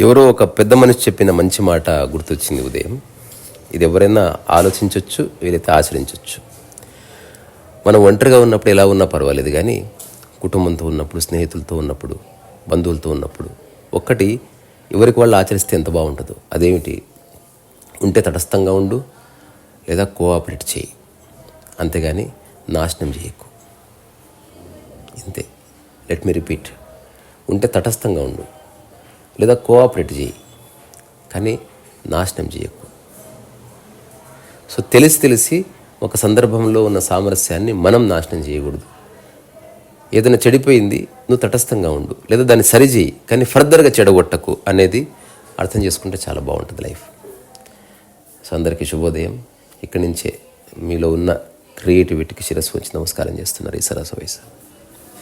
ఎవరో ఒక పెద్ద మనిషి చెప్పిన మంచి మాట గుర్తొచ్చింది ఉదయం. ఇది ఎవరైనా ఆలోచించవచ్చు వీలైతే ఆచరించవచ్చు మనం ఒంటరిగా ఉన్నప్పుడు ఎలా ఉన్నా పర్వాలేదు కానీ కుటుంబంతో ఉన్నప్పుడు స్నేహితులతో ఉన్నప్పుడు బంధువులతో ఉన్నప్పుడు ఒక్కటి ఎవరికి వాళ్ళు ఆచరిస్తే ఎంత బాగుంటుందో అదేమిటి? ఉంటే తటస్థంగా ఉండు లేదా కోఆపరేట్ చేయి. అంతేగాని నాశనం చేయకు. ఇంతే. లెట్ మీ రిపీట్ ఉంటే తటస్థంగా ఉండు. లేదా కోఆపరేట్ చేయి. కానీ నాశనం చేయకు. సో తెలిసి తెలిసి ఒక సందర్భంలో ఉన్న సామరస్యాన్ని మనం నాశనం చేయకూడదు. ఏదైనా చెడిపోయింది నువ్వు తటస్థంగా ఉండు. లేదా దాన్ని సరిచేయి కానీ ఫర్దర్గా చెడగొట్టకు అనేది అర్థం చేసుకుంటే చాలా బాగుంటుంది లైఫ్. సో అందరికీ శుభోదయం. ఇక్కడి నుంచే మీలో ఉన్న క్రియేటివిటీకి శిరస్సు వచ్చి నమస్కారం చేస్తున్నారు ఈ సరస వయసు